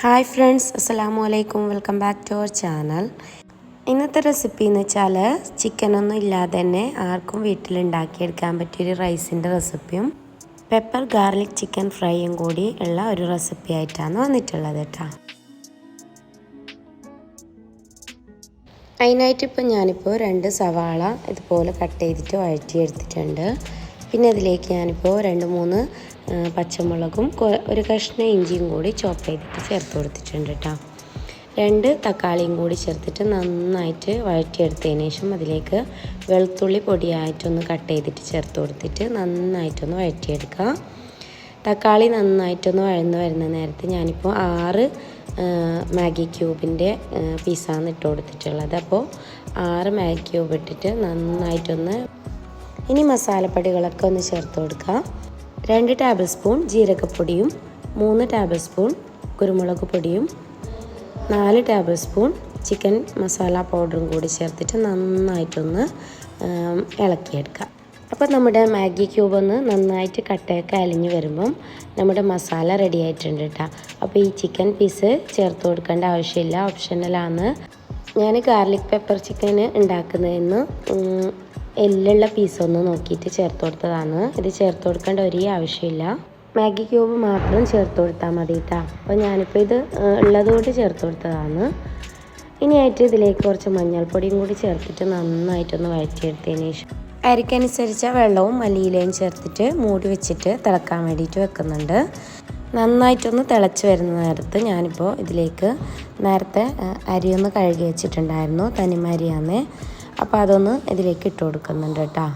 Hi friends അസ്സലാമു അലൈക്കും. Welcome back to our channel. ഇന്നത്തെ റെസിപ്പി എന്ന് വെച്ചാൽ ചിക്കനൊന്നും ഇല്ലാതെ തന്നെ ആർക്കും വീട്ടിലുണ്ടാക്കിയെടുക്കാൻ പറ്റിയൊരു റൈസിന്റെ റെസിപ്പിയും പെപ്പർ ഗാർലിക് ചിക്കൻ ഫ്രൈയും കൂടി ഉള്ള ഒരു റെസിപ്പി ആയിട്ടാണ് വന്നിട്ടുള്ളത് കേട്ടോ. അതിനായിട്ട് ഇപ്പോൾ ഞാനിപ്പോൾ രണ്ട് സവാള ഇതുപോലെ കട്ട് ചെയ്തിട്ട് വഴറ്റിയെടുത്തിട്ടുണ്ട്. പിന്നെ അതിലേക്ക് ഞാനിപ്പോൾ രണ്ട് മൂന്ന് പച്ചമുളകും ഒരു കഷ്ണം ഇഞ്ചിയും കൂടി ചോപ്പ് ചെയ്തിട്ട് ചേർത്ത് കൊടുത്തിട്ടുണ്ട് കേട്ടോ രണ്ട് തക്കാളിയും കൂടി ചേർത്തിട്ട് നന്നായിട്ട് വഴറ്റിയെടുത്തതിന് ശേഷം അതിലേക്ക് വെളുത്തുള്ളി പൊടിയായിട്ടൊന്ന് കട്ട് ചെയ്തിട്ട് ചേർത്ത് കൊടുത്തിട്ട് നന്നായിട്ടൊന്ന് വഴറ്റിയെടുക്കുക തക്കാളി നന്നായിട്ടൊന്ന് വഴന്ന് വരുന്ന നേരത്ത് ഞാനിപ്പോൾ ആറ് മാഗി ക്യൂബിന്റെ പീസാണ് ഇട്ട് കൊടുത്തിട്ടുള്ളത്. അപ്പോൾ ആറ് മാഗി ക്യൂബ് ഇട്ടിട്ട് നന്നായിട്ടൊന്ന് ഇനി മസാലപ്പൊടികളൊക്കെ ഒന്ന് ചേർത്ത് കൊടുക്കുക. രണ്ട് ടേബിൾ സ്പൂൺ ജീരകപ്പൊടിയും മൂന്ന് ടേബിൾ സ്പൂൺ കുരുമുളക് പൊടിയും നാല് ടേബിൾ സ്പൂൺ ചിക്കൻ മസാല പൗഡറും കൂടി ചേർത്തിട്ട് നന്നായിട്ടൊന്ന് ഇളക്കിയെടുക്കുക. അപ്പോൾ നമ്മുടെ മാഗി ക്യൂബ് ഒന്ന് നന്നായിട്ട് കട്ടയൊക്കെ അലിഞ്ഞ് വരുമ്പം നമ്മുടെ മസാല റെഡി ആയിട്ടുണ്ട് കേട്ടോ. അപ്പോൾ ഈ ചിക്കൻ പീസ് ചേർത്ത് കൊടുക്കേണ്ട ആവശ്യമില്ല. ഓപ്ഷണലാണ് ഞാൻ ഗാർലിക് പെപ്പർ ചിക്കൻ ഉണ്ടാക്കുന്നതെന്ന് എല്ലുള്ള പീസൊന്ന് നോക്കിയിട്ട് ചേർത്ത് കൊടുത്തതാണ്. ഇത് ചേർത്ത് കൊടുക്കേണ്ട ഒരേ ആവശ്യമില്ല. മാഗി ക്യൂബ് മാത്രം ചേർത്ത് കൊടുത്താൽ മതി കേട്ടോ അപ്പോൾ ഞാനിപ്പോൾ ഇത് ഉള്ളതുകൊണ്ട് ചേർത്ത് കൊടുത്തതാണ്. ഇനിയായിട്ട് ഇതിലേക്ക് കുറച്ച് മഞ്ഞൾപ്പൊടിയും കൂടി ചേർത്തിട്ട് നന്നായിട്ടൊന്ന് വഴറ്റിയെടുത്തതിന് ശേഷം അരിക്കനുസരിച്ച വെള്ളവും മല്ലിയിലയും ചേർത്തിട്ട് മൂടി വെച്ചിട്ട് തിളക്കാൻ വേണ്ടിയിട്ട് വെക്കുന്നുണ്ട്. നന്നായിട്ടൊന്ന് തിളച്ച് വരുന്ന നേരത്ത് ഞാനിപ്പോൾ ഇതിലേക്ക് നേരത്തെ അരിയൊന്ന് കഴുകി വെച്ചിട്ടുണ്ടായിരുന്നു. തനിമ അരിയാന്നേ അപ്പോൾ അതൊന്ന് ഇതിലേക്ക് ഇട്ട് കൊടുക്കുന്നുണ്ട് കേട്ടോ.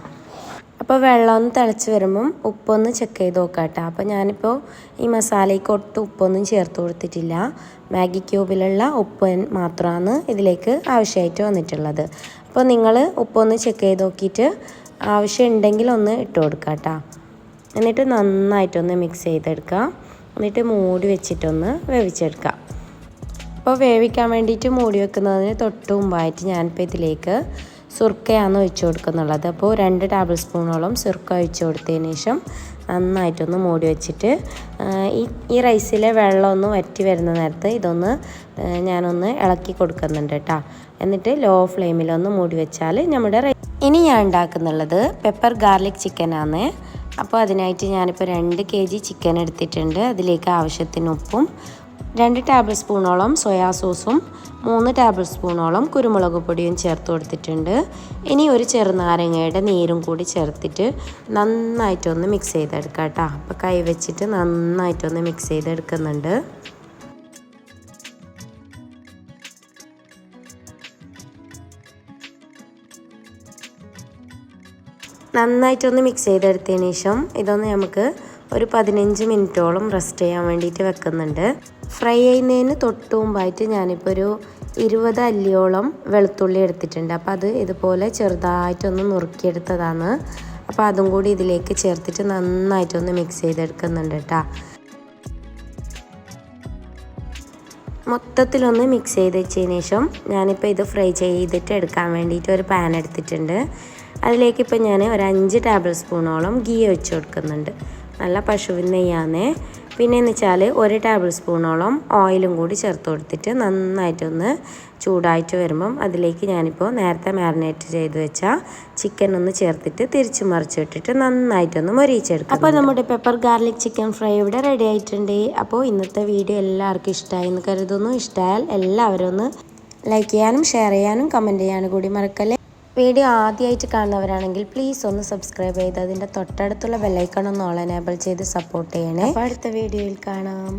അപ്പോൾ വെള്ളം ഒന്ന് തിളച്ച് വരുമ്പം ഉപ്പൊന്ന് ചെക്ക് ചെയ്ത് നോക്കാം കേട്ടോ. അപ്പോൾ ഞാനിപ്പോൾ ഈ മസാലയ്ക്ക് ഒട്ടും ഉപ്പൊന്നും ചേർത്ത് കൊടുത്തിട്ടില്ല. മാഗി ക്യൂബിലുള്ള ഉപ്പ് മാത്രമാണ് ഇതിലേക്ക് ആവശ്യമായിട്ട് വന്നിട്ടുള്ളത്. അപ്പോൾ നിങ്ങൾ ഉപ്പൊന്ന് ചെക്ക് ചെയ്ത് നോക്കിയിട്ട് ആവശ്യമുണ്ടെങ്കിൽ ഒന്ന് ഇട്ട് കൊടുക്കാം കേട്ടോ. എന്നിട്ട് നന്നായിട്ടൊന്ന് മിക്സ് ചെയ്തെടുക്കുക എന്നിട്ട് മൂടി വെച്ചിട്ടൊന്ന് വേവിച്ചെടുക്കുക അപ്പോൾ വേവിക്കാൻ വേണ്ടിയിട്ട് മൂടി വെക്കുന്നതിന് തൊട്ട് മുമ്പായിട്ട് ഞാനിപ്പോൾ ഇതിലേക്ക് സുർക്കയാണ് ഒഴിച്ചു കൊടുക്കുന്നുള്ളത്. അപ്പോൾ രണ്ട് ടേബിൾ സ്പൂണോളം സുർക്ക ഒഴിച്ചു കൊടുത്തതിന് ശേഷം നന്നായിട്ടൊന്ന് മൂടി വെച്ചിട്ട് ഈ ഈ റൈസിലെ വെള്ളമൊന്ന് വറ്റി വരുന്ന നേരത്ത് ഇതൊന്ന് ഞാനൊന്ന് ഇളക്കി കൊടുക്കുന്നുണ്ട് കേട്ടോ എന്നിട്ട് ലോ ഫ്ലെയിമിലൊന്ന് മൂടി വെച്ചാൽ നമ്മുടെ ഇനി ഞാൻ ഉണ്ടാക്കുന്നുള്ളത് പെപ്പർ ഗാർലിക് ചിക്കനാണ് അപ്പോൾ അതിനായിട്ട് ഞാനിപ്പോൾ രണ്ട് കെ ജി ചിക്കൻ എടുത്തിട്ടുണ്ട്. അതിലേക്ക് ആവശ്യത്തിന് ഉപ്പും രണ്ട് ടേബിൾ സ്പൂണോളം സോയാ സോസും മൂന്ന് ടേബിൾ സ്പൂണോളം കുരുമുളക് പൊടിയും ചേർത്ത് കൊടുത്തിട്ടുണ്ട്. ഇനി ഒരു ചെറുനാരങ്ങയുടെ നീരും കൂടി ചേർത്തിട്ട് നന്നായിട്ടൊന്ന് മിക്സ് ചെയ്തെടുക്കാം കേട്ടോ. അപ്പോൾ കൈ വെച്ചിട്ട് നന്നായിട്ടൊന്ന് മിക്സ് ചെയ്തെടുക്കുന്നുണ്ട്. നന്നായിട്ടൊന്ന് മിക്സ് ചെയ്തെടുത്തതിന് ശേഷം ഇതൊന്ന് നമുക്ക് ഒരു പതിനഞ്ച് മിനിറ്റോളം റെസ്റ്റ് ചെയ്യാൻ വേണ്ടിയിട്ട് വെക്കുന്നുണ്ട്. ഫ്രൈ ചെയ്യുന്നതിന് തൊട്ട് മുമ്പായിട്ട് ഞാനിപ്പോൾ ഒരു ഇരുപത് അല്ലിയോളം വെളുത്തുള്ളി എടുത്തിട്ടുണ്ട്. അപ്പോൾ അത് ഇതുപോലെ ചെറുതായിട്ടൊന്ന് നുറുക്കിയെടുത്തതാണ്. അപ്പോൾ അതും കൂടി ഇതിലേക്ക് ചേർത്തിട്ട് നന്നായിട്ടൊന്ന് മിക്സ് ചെയ്തെടുക്കുന്നുണ്ട് കേട്ടോ. മൊത്തത്തിലൊന്ന് മിക്സ് ചെയ്ത് വെച്ചതിന് ശേഷം ഞാനിപ്പോൾ ഇത് ഫ്രൈ ചെയ്തിട്ട് എടുക്കാൻ വേണ്ടിയിട്ട് ഒരു പാൻ എടുത്തിട്ടുണ്ട്. അതിലേക്ക് ഇപ്പോൾ ഞാൻ ഒരു അഞ്ച് ടേബിൾ സ്പൂണോളം ഗീ വെച്ച് കൊടുക്കുന്നുണ്ട്. നല്ല പശുവിൻ നെയ്യാന്നേ. പിന്നെ എന്ന് വെച്ചാൽ ഒരു ടേബിൾ സ്പൂണോളം ഓയിലും കൂടി ചേർത്ത് കൊടുത്തിട്ട് നന്നായിട്ടൊന്ന് ചൂടായിട്ട് വരുമ്പം അതിലേക്ക് ഞാനിപ്പോൾ നേരത്തെ മാരിനേറ്റ് ചെയ്ത് വെച്ച ചിക്കൻ ഒന്ന് ചേർത്തിട്ട് തിരിച്ചു മറിച്ചിട്ടിട്ട് നന്നായിട്ടൊന്ന് മൊരിയിച്ചെടുക്കും അപ്പോൾ നമ്മുടെ പെപ്പർ ഗാർലിക് ചിക്കൻ ഫ്രൈ ഇവിടെ റെഡി ആയിട്ടുണ്ട്. അപ്പോൾ ഇന്നത്തെ വീഡിയോ എല്ലാവർക്കും ഇഷ്ടമായി എന്ന് കരുതുന്നു. ഇഷ്ടമായാൽ എല്ലാവരും ഒന്ന് ലൈക്ക് ചെയ്യാനും ഷെയർ ചെയ്യാനും കമന്റ് ചെയ്യാനും കൂടി മറക്കല്ലേ? വീഡിയോ ആദ്യമായിട്ട് കാണുന്നവരാണെങ്കിൽ പ്ലീസ് ഒന്ന് സബ്സ്ക്രൈബ് ചെയ്ത് അതിന്റെ തൊട്ടടുത്തുള്ള ബെല്ലൈക്കൺ ഒന്ന് ഓൾ എനേബിൾ ചെയ്ത് സപ്പോർട്ട് ചെയ്യണേ. അടുത്ത വീഡിയോയിൽ കാണാം.